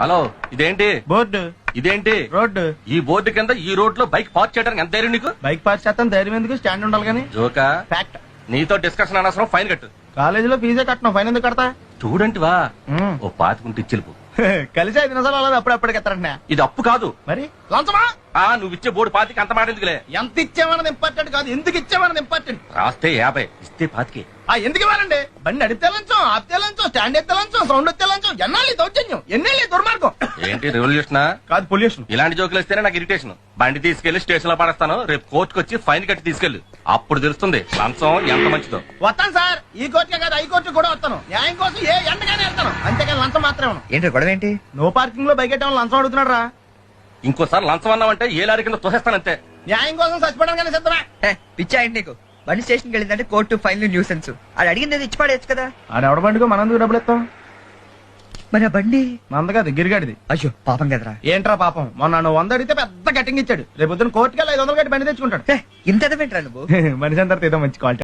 Hello ఇదేంటి? Board. ఇదేంటి? Road. ఈ బోర్డు కింద ఈ రోడ్లో బైక్ పార్క్ చేయడానికి ఎంత ధైర్యం నీకు? బైక్ పార్క్ చేస్తాను ధైర్యం ఎందుకు? స్టాండ్ ఉండాలి కానీ. జోకా? ఫ్యాక్ట్ నీతో డిస్కషన్ అనవసరం ఫైన్ కట్టు. కాలేజీలో ఫీజే కట్టను ఫైన్ ఎందుకు కడతా? స్టూడెంట్ వా. ఓ పాతికుంటే ఇచ్చిలుపు కలిసి ఐదు నిమిషాలు అలా అప్పుడప్పుడు ఎత్తారంట ఇది అప్పు కాదు. మరి? లంచమా? ఆ నువ్వు ఇచ్చే బోర్డు పాతికి అంత మాట ఎందుకులే? ఎంత ఇచ్చామన్నది ఇంపార్టెంట్ కాదు. ఎందుకు ఇచ్చామన్నది ఇంపార్టెంట్? రాస్తే యాభై ఇస్తే పాతికి. ఆ ఎందుకు ఇవ్వాలండి? బండి నడిపితే లంచం ఆపితే లంచం స్టాండ్ ఎత్తే లంచం సౌండ్ ఎత్తే లంచం ఎన్నాళ్ళు ఈ దౌర్జన్యం? ఎన్నేళ్ళు దుర్మార్గం? ఏంటి రెవల్యూషన్ కాదు పొల్యూషన్ ఇలాంటి జోకులు వస్తేనే నాకు ఇరిటేషన్ బండి తీసుకెళ్ళి స్టేషన్లో పడేస్తాను. రేపు కోర్టుకు వచ్చి ఫైన్ కట్టి తీసుకెళ్ళు. అప్పుడు తెలుస్తుంది లంచం ఎంత మంచిదో. వస్తాను సార్. ఈ కోర్టుకే కాదు ఈ కోర్టు కూడా వస్తాను. న్యాయం కోసం ఏ అంతేకాని లంచం మాత్రమే. ఏంటి గొడవ ఏంటి నో పార్కింగ్లో బైక్ ఎట్టడం లంచం అడుగుతున్నాడు రా ఇంకోసారి లంచం అన్నావంటే ఏ లారీ కింద తోసేస్తానంతే. న్యాయం కోసం చచ్చిపోవడానికి సిద్ధమే. పిచ్చా ఏంటి నీకు? బండి స్టేషన్కి వెళ్ళిందంటే కోర్టు ఫైన్ న్యూసెన్స్. అది అడిగింది ఏదో ఇచ్చి పడేయచ్చు కదా ఆడెవడ బండికో? మనందుకు డబ్బులు ఇస్తాం? మరి ఆ బండి? మంద కాదు గిరిగాడిది అయ్యో పాపం కదరా. ఏంట్రా పాపం? మొన్న నువ్వు వంద అడిగితే పెద్ద కటింగ్ ఇచ్చాడు. రేపు పొద్దున కోర్టుకి ఐదు వందలు కట్టి బండి తెచ్చుకుంటాడు. ఇంత ఎదవేంట్రా నువ్వు? మనిషి అందరితో ఏదో మంచి క్వాలిటీ.